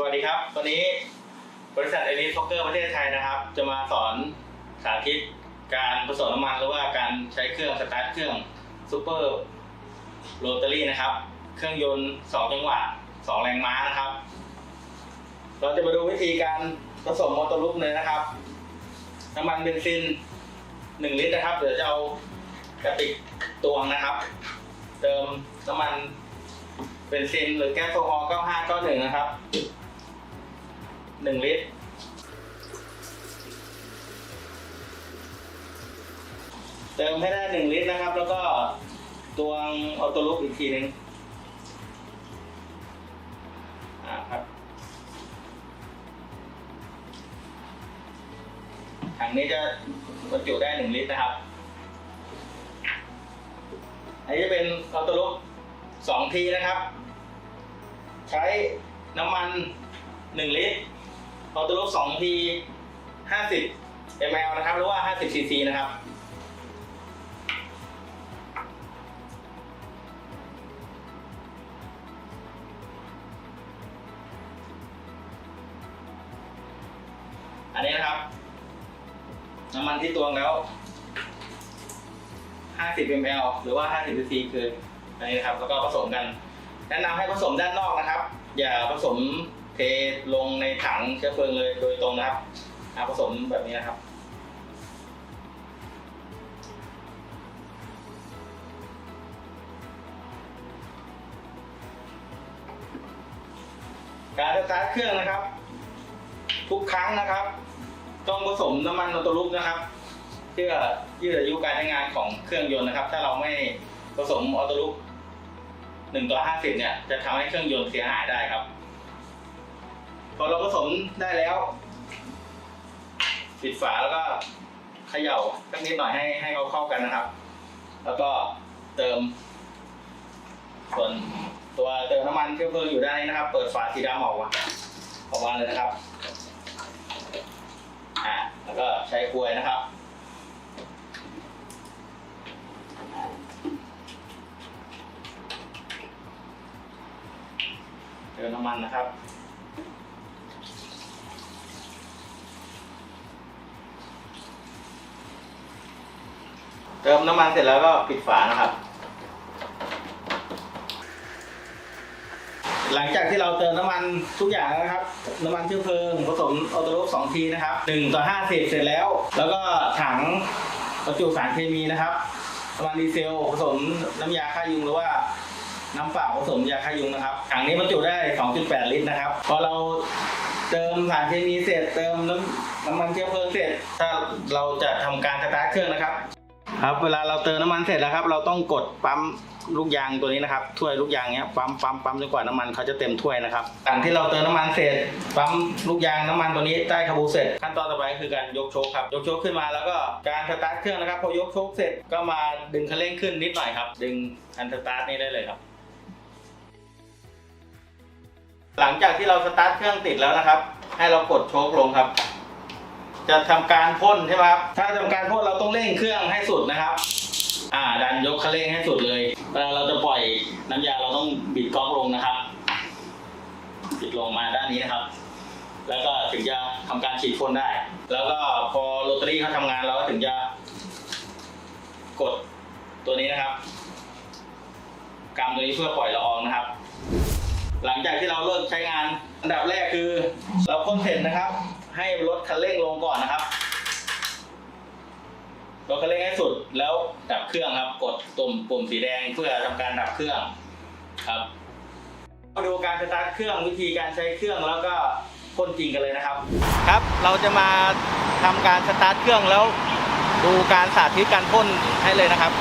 สวัสดีครับ วันนี้บริษัทเอลิสฟอกเกอร์ประเทศไทยนะครับ จะมาสอนสาธิตการผสมน้ำมันหรือว่าการใช้เครื่องสตาร์ทเครื่องซูเปอร์โรตารี่นะครับ เครื่องยนต์ 2 จังหวะ 2 แรงม้านะครับ เราจะมาดูวิธีการผสมมอเตอร์ลูปเลยนะครับ น้ำมันเบนซิน 1 ลิตรนะครับ เดี๋ยวจะเอากระติกตวงนะครับ เติมน้ำมันเบนซินหรือแก๊สโซฮอล์9591 นะครับ 1 ลิตร เติมให้ได้ 1 ลิตรนะครับ แล้วก็ตวงออโต้ลุกอีกทีหนึ่งอ่าครับถังนี้จะบรรจุได้ 1 ลิตรนะครับ อันนี้จะเป็นออโต้ลุกสองทีนะครับ ใช้น้ำมัน 1 ลิตร ออโต้ลุกสองที50 ml นะครับ หรือว่า50 cc นะครับ อันนี้นะครับ น้ำมันที่ตวงแล้ว 50 ml หรือว่า 50 cc คืออันนี้นะครับ แล้วก็ผสมกัน แนะนำให้ผสมด้านนอกนะครับ อย่าผสม เทลงในถังเชื้อเพลิงเลยโดยตรงนะครับอาผสมแบบนี้นะครับการสตาร์ทเครื่องนะครับ ทุกครั้งนะครับ ต้องผสมน้ำมันออโตลุกนะครับ เพื่อยืดอายุการใช้งานของเครื่องยนต์นะครับ ถ้าเราไม่ผสมออโตลุกหนึ่งต่อห้าสิบเนี่ยจะทำให้เครื่องยนต์เสียหายได้ครับ พอเราผสมได้แล้ว ปิดฝาแล้วก็เขย่าสักนิดหน่อยให้ให้เขาเข้ากันนะครับ แล้วก็เติม ส่วนตัวเติมน้ำมันเชื้อเพลิงอยู่ด้านนี้นะครับ เปิดฝาสีดำออกมาออกมาเลยนะครับอ่าแล้วก็ใช้กลวยนะครับเติมน้ำมันนะครับ ติมน้ำมันเสร็จแล้วก็ปิดฝานะครับ หลังจากที่เราเติมน้ำมันทุกอย่างแล้วนะครับ น้ำมันเชื้อเพลิงผสมออโตโรสองทีนะครับ1ต่อ50เสร็จแล้ว แล้วก็ถังบรรจุสารเคมีนะครับน้ำมันดีเซลผสมน้ำยาฆ่ายุงหรือว่าน้ำเปล่าผสมยาฆ่ายุงนะครับถังนี้บรรจุได้ 2.8 ลิตรนะครับ พอเราเติมสารเคมีเสร็จเติมน้ำน้ำมันเชื้อเพลิงเสร็จ ถ้าเราจะทำการสตาร์ทเครื่องนะครับ ครับเวลาเราเติมน้ำมันเสร็จแล้วครับ เราต้องกดปั๊มลูกยางตัวนี้นะครับถ้วยลูกยางเนี้ยปั๊มปั๊มปั๊มจนกว่าน้ำมันเขาจะเต็มถ้วยนะครับหลังที่เราเติมน้ำมันเสร็จปั๊มลูกยางน้ำมันตัวนี้ใต้คาบูเสร็จ ขั้นตอนต่อไปคือการยกโชคครับยกโชคขึ้นมาแล้วก็การสตาร์ทเครื่องนะครับ พอยกโชคเสร็จก็มาดึงคันเร่งขึ้นนิดหน่อยครับ ดึงคันสตาร์ทนี่ได้เลยครับ หลังจากที่เราสตาร์ทเครื่องติดแล้วนะครับ ให้เรากดโชคลงครับ จะทำการพ่นใช่ไหมครับ ถ้าทำการพ่นเราต้องเร่งเครื่องให้สุดนะครับ อ่า ดันยกคันเร่งให้สุดเลยเวลาเราจะปล่อยน้ำยาเราต้องบิดก๊อกลงนะครับ บิดลงมาด้านนี้นะครับ แล้วก็ถึงจะทำการฉีดพ่นได้ แล้วก็พอโรตารี่เขาทำงานเราก็ถึงจะกดตัวนี้นะครับกำตัวนี้เพื่อปล่อยละอองนะครับ หลังจากที่เราเลิกใช้งานอันดับแรกคือ เราพ่นเสร็จนะครับ ให้ลดคันเร่งลงก่อนนะครับลดคันเร่งให้สุดแล้วดับเครื่องครับ กดตุ่มปุ่มสีแดงเพื่อทำการดับเครื่องครับมาดูการสตาร์ทเครื่องวิธีการใช้เครื่องแล้วก็พ่นจริงกันเลยนะครับ ครับ เราจะมาทำการสตาร์ทเครื่องแล้ว ดูการสาธิตการพ่นให้เลยนะครับ